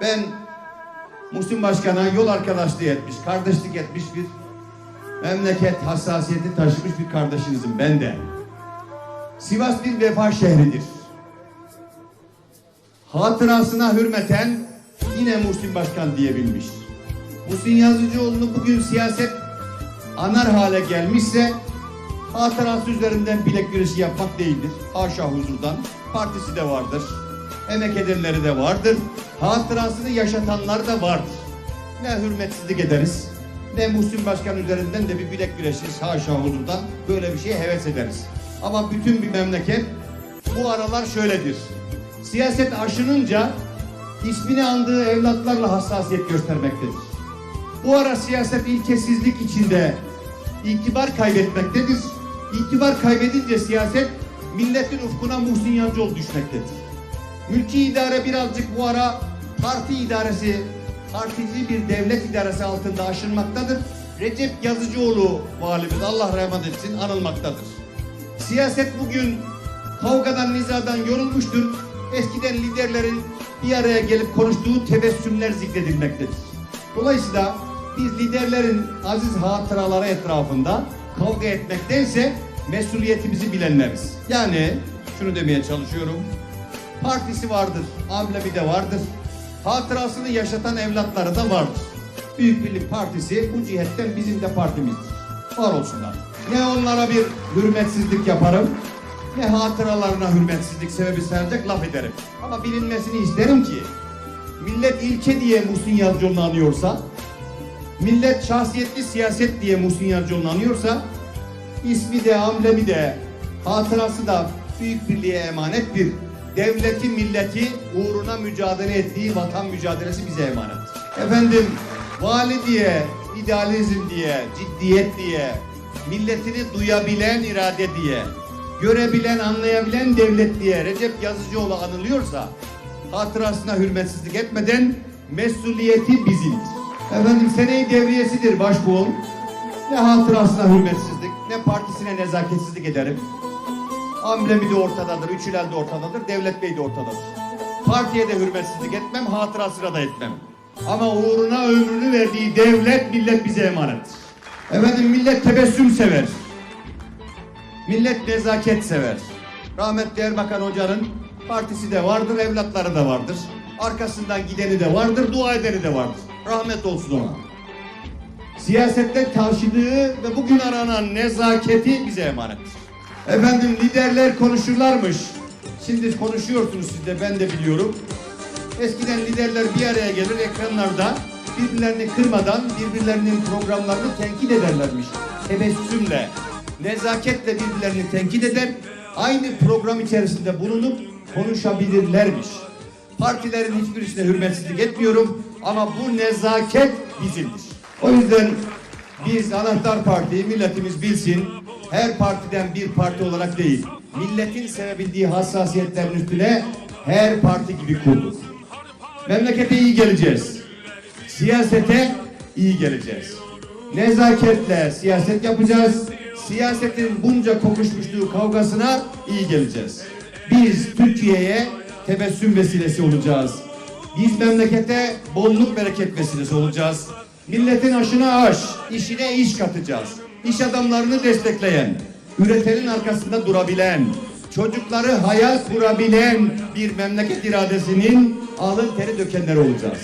Ben Muhsin Başkan'a yol arkadaşlığı etmiş, kardeşlik etmiş bir memleket hassasiyeti taşımış bir kardeşinizim ben de. Sivas bir vefa şehridir. Hatırasına hürmeten yine Muhsin Başkan diyebilmiş. Muhsin Yazıcıoğlu'nu bugün siyaset anar hale gelmişse hatırası üzerinden bilek güreşi yapmak değildir. Haşa huzurdan. Partisi de vardır. Emek edenleri de vardır. Hatırasını yaşatanlar da vardır. Ne hürmetsizlik ederiz, ne Muhsin Başkan üzerinden de bir bilek güreşi haşa huzurdan böyle bir şeye heves ederiz. Ama bütün bir memleket bu aralar şöyledir. Siyaset aşınınca ismini andığı evlatlarla hassasiyet göstermektedir. Bu ara siyaset ilkesizlik içinde itibar kaybetmektedir. İtibar kaybedince siyaset milletin ufkuna Muhsin Yazıcıoğlu düşmektedir. Mülki idare birazcık bu ara parti idaresi, partici bir devlet idaresi altında aşınmaktadır. Recep Yazıcıoğlu valimiz Allah rahmet etsin anılmaktadır. Siyaset bugün kavgadan nizadan yorulmuştur. Eskiden liderlerin bir araya gelip konuştuğu tebessümler zikredilmektedir. Dolayısıyla biz liderlerin aziz hatıraları etrafında kavga etmektense mesuliyetimizi bilenleriz. Yani şunu demeye çalışıyorum. Partisi vardır, amblemi de vardır. Hatırasını yaşatan evlatları da vardır. Büyük Birlik Partisi bu cihetten bizim de partimizdir. Var olsunlar. Ne onlara bir hürmetsizlik yaparım, ne hatıralarına hürmetsizlik sebebi sayacak laf ederim. Ama bilinmesini isterim ki, millet ilke diye Muhsin Yazıcıoğlu'nu anıyorsa, millet şahsiyetli siyaset diye Muhsin Yazıcıoğlu'nu anıyorsa, ismi de, amblemi de, hatırası da büyük birliğe emanettir. Devleti, milleti uğruna mücadele ettiği vatan mücadelesi bize emanettir. Efendim, vali diye, idealizm diye, ciddiyet diye, milletini duyabilen irade diye, görebilen, anlayabilen devlet diye Recep Yazıcıoğlu anılıyorsa, hatırasına hürmetsizlik etmeden mesuliyeti bizimdir. Efendim seneyi devriyesidir başbuğun. Ne hatırasına hürmetsizlik, ne partisine nezaketsizlik ederim. Amblemi de ortadadır, üç hilal de ortadadır, devlet bey de ortadadır. Partiye de hürmetsizlik etmem, hatırasına da etmem. Ama uğruna ömrünü verdiği devlet, millet bize emanettir. Efendim millet tebessüm sever. Millet nezaket sever. Rahmetli Erbakan Hoca'nın partisi de vardır, evlatları da vardır. Arkasından gideni de vardır, dua edeni de vardır. Rahmet olsun ona. Siyasette taşıdığı ve bugün aranan nezaketi bize emanettir. Efendim liderler konuşurlarmış. Şimdi konuşuyorsunuz siz de ben de biliyorum. Eskiden liderler bir araya gelir ekranlarda birbirlerini kırmadan birbirlerinin programlarını tenkit ederlermiş. Tebessümle, nezaketle birbirlerini tenkit eder. Aynı program içerisinde bulunup konuşabilirlermiş. Partilerin hiçbirisine hürmetsizlik etmiyorum ama bu nezaket bizimdir. O yüzden biz anahtar partiyi milletimiz bilsin. Her partiden bir parti olarak değil, milletin sevebildiği hassasiyetlerin üstüne her parti gibi kurduk. Memlekete iyi geleceğiz. Siyasete iyi geleceğiz. Nezaketle siyaset yapacağız. Siyasetin bunca kokuşmuşluğu kavgasına iyi geleceğiz. Biz Türkiye'ye tebessüm vesilesi olacağız. Biz memlekete bolluk bereket vesilesi olacağız. Milletin aşına aş, işine iş katacağız. İş adamlarını destekleyen, üretenin arkasında durabilen, çocukları hayal kurabilen bir memleket iradesinin alın teri dökenleri olacağız.